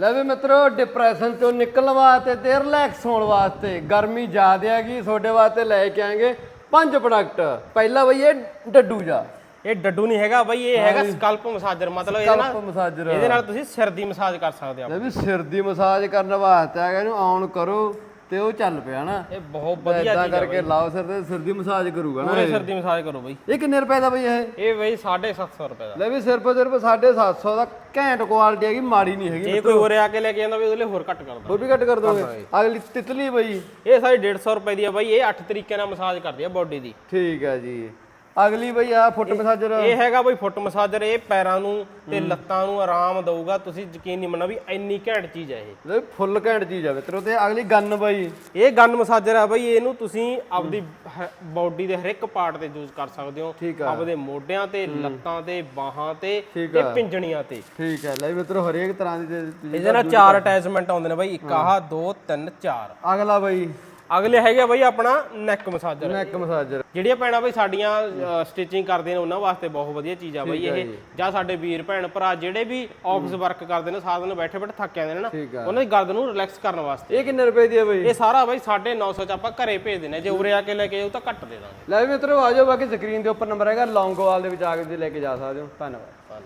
ਲੈ ਵੀ ਮਿੱਤਰੋ ਡਿਪਰੈਸ਼ਨ ਚੋਂ ਨਿਕਲਣ ਵਾਸਤੇ ਤੇ ਰਿਲੈਕਸ ਹੋਣ ਵਾਸਤੇ ਗਰਮੀ ਜ਼ਿਆਦਾ ਹੈਗੀ ਤੁਹਾਡੇ ਵਾਸਤੇ ਲੈ ਕੇ ਆਏਗੇ ਪੰਜ ਪ੍ਰੋਡਕਟ ਪਹਿਲਾ ਬਈ ਇਹ ਡੱਡੂ ਜਾ। ਇਹ ਡੱਡੂ ਨਹੀਂ ਹੈਗਾ ਬਾਈ ਇਹ ਹੈਗਾ ਸਕਲਪ ਮਸਾਜਰ ਮਤਲਬ ਇਹਦੇ ਨਾਲ ਮਸਾਜਰ ਇਹਦੇ ਨਾਲ ਤੁਸੀਂ ਸਿਰ ਦੀ ਮਸਾਜ ਕਰ ਸਕਦੇ ਹੋ ਲੈ ਵੀ ਸਿਰ ਦੀ ਮਸਾਜ ਕਰਨ ਵਾਸਤੇ ਹੈਗਾ ਇਹਨੂੰ ਆਨ ਕਰੋ। ਤੇ ਉਹ ਚੱਲ ਪਿਆ ਨਾ। ਇਹ ਬਹੁਤ ਵਧੀਆ ਇਦਾਂ ਚੀਜ਼ ਕਰਕੇ ਲਾਓ ਸਿਰ ਤੇ ਸਿਰ ਦੀ ਮਸਾਜ ਕਰੂਗਾ ਨਾ ਪੂਰੇ ਸਿਰ ਦੀ ਮਸਾਜ ਕਰੋ ਬਾਈ। ਇਹ ਕਿੰਨੇ ਰੁਪਏ ਦਾ ਬਈ ਇਹ? ਇਹ ਬਾਈ 750 ਰੁਪਏ ਦਾ। ਲੈ ਵੀ ਸਿਰਫ ਸਿਰਫ 750 ਦਾ ਘੈਂਟ ਕੁਆਲਿਟੀ ਹੈਗੀ ਮਾੜੀ ਨਹੀਂ ਹੈਗੀ ਜੇ ਕੋਈ ਉਰੇ ਆ ਕੇ ਲੈ ਕੇ ਜਾਂਦਾ ਵੀ ਉਹਦੇ ਲਈ ਹੋਰ ਘੱਟ ਕਰਦਾ ਹੋਰ ਵੀ ਘੱਟ ਕਰ ਦੋਗੇ? ਅਗਲੀ ਤਿਤਲੀ ਬਈ। ਇਹ ਸਾਰੀ 150 ਰੁਪਏ ਦੀ ਆ ਬਾਈ ਇਹ 8 ਤਰੀਕੇ ਨਾਲ ਮਸਾਜ ਕਰਦੀ ਆ ਬਾਡੀ ਦੀ। ਠੀਕ ਹੈ ਜੀ। ਅਗਲੀ ਬਈ ਆ ਫੁੱਟ ਮਸਾਜਰ। ਇਹ ਹੈਗਾ ਬਾਈ ਫੁੱਟ ਮਸਾਜਰ ਇਹ ਪੈਰਾਂ ਨੂੰ ਤੇ ਲੱਤਾਂ ਨੂੰ ਆਰਾਮ ਦਊਗਾ। ਤੁਸੀਂ ਯਕੀਨ ਨਹੀਂ ਮੰਨਣਾ ਵੀ ਇੰਨੀ ਘੈਂਟ ਚੀਜ਼ ਹੈ ਇਹ। ਲੈ ਫੁੱਲ ਘੈਂਟ ਚੀਜ਼ ਆ ਮਿੱਤਰੋ ਤੇ ਅਗਲੀ ਗੰਨ ਬਈ। ਇਹ ਗਨ ਮਸਾਜਰ ਆ ਬਾਈ ਇਹਨੂੰ ਤੁਸੀਂ ਆਪਦੀ ਬਾਡੀ ਦੇ ਹਰ ਇੱਕ ਪਾਰਟ ਤੇ ਯੂਜ਼ ਕਰ ਸਕਦੇ ਹੋ। ਆਪਦੇ ਮੋਢਿਆਂ ਤੇ ਲੱਤਾਂ ਤੇ ਬਾਹਾਂ ਤੇ ਤੇ। ਪਿੰਜਣੀਆਂ ਤੇ। ਠੀਕ ਹੈ ਲੈ ਮਿੱਤਰੋ ਹਰੇਕ ਤਰ੍ਹਾਂ ਦੀ ਇਹਦੇ ਨਾਲ ਚਾਰ ਅਟੈਚਮੈਂਟ ਆਉਂਦੇ ਨੇ ਬਾਈ। ਇੱਕ ਆਹ ਦੋ ਤਿੰਨ ਚਾਰ। ਅਗਲਾ ਬਈ। ਅਗਲੇ ਹੈਗੇ ਬਾਈ ਆਪਣਾ ਨੈਕ ਮਸਾਜਰ ਨੈਕ ਮਸਾਜਰ ਜਿਹੜੀਆਂ ਭੈਣਾਂ ਬਈ ਸਾਡੀਆਂ ਸਟਿਚਿੰਗ ਕਰਦੇ ਨੇ ਉਹਨਾਂ ਵਾਸਤੇ ਬਹੁਤ ਵਧੀਆ ਚੀਜ਼ ਆ ਬਈ ਇਹ। ਜਾਂ। ਸਾਡੇ ਵੀਰ ਭੈਣ ਭਰਾ ਜਿਹੜੇ ਵੀ ਆਫਿਸ ਵਰਕ ਕਰਦੇ ਨੇ ਸਾਰਾ ਦਿਨ ਬੈਠੇ ਬੈਠੇ ਥੱਕ ਜਾਂਦੇ ਨੇ ਨਾ। ਉਹਨਾਂ ਦੀ ਗਰਦਨ ਨੂੰ ਰਿਲੈਕਸ ਕਰਨ ਵਾਸਤੇ। ਇਹ ਕਿੰਨੇ ਰੁਪਏ ਦੀ ਹੈ ਬਈ? ਇਹ ਸਾਰਾ ਬਈ 950 ਚ ਆਪਾਂ ਘਰੇ ਭੇਜ ਹਾਂ। ਜੇ ਉਰੇ ਆ ਕੇ ਲੈ ਕੇ ਜਾਓ ਤਾਂ ਘੱਟ ਦੇ ਦਾਂਗੇ। ਲੈ ਵੀ ਮਿੱਤਰੋ ਆ ਜਾਓ ਬਾਕੀ ਸਕਰੀਨ ਦੇ ਉੱਪਰ ਨੰਬਰ ਹੈਗਾ ਲੌਂਗੋਵਾਲ ਦੇ ਵਿੱਚ ਆ ਕੇ ਲੈ ਕੇ ਜਾ ਸਕਦੇ ਹੋ। ਧੰਨਵਾਦ।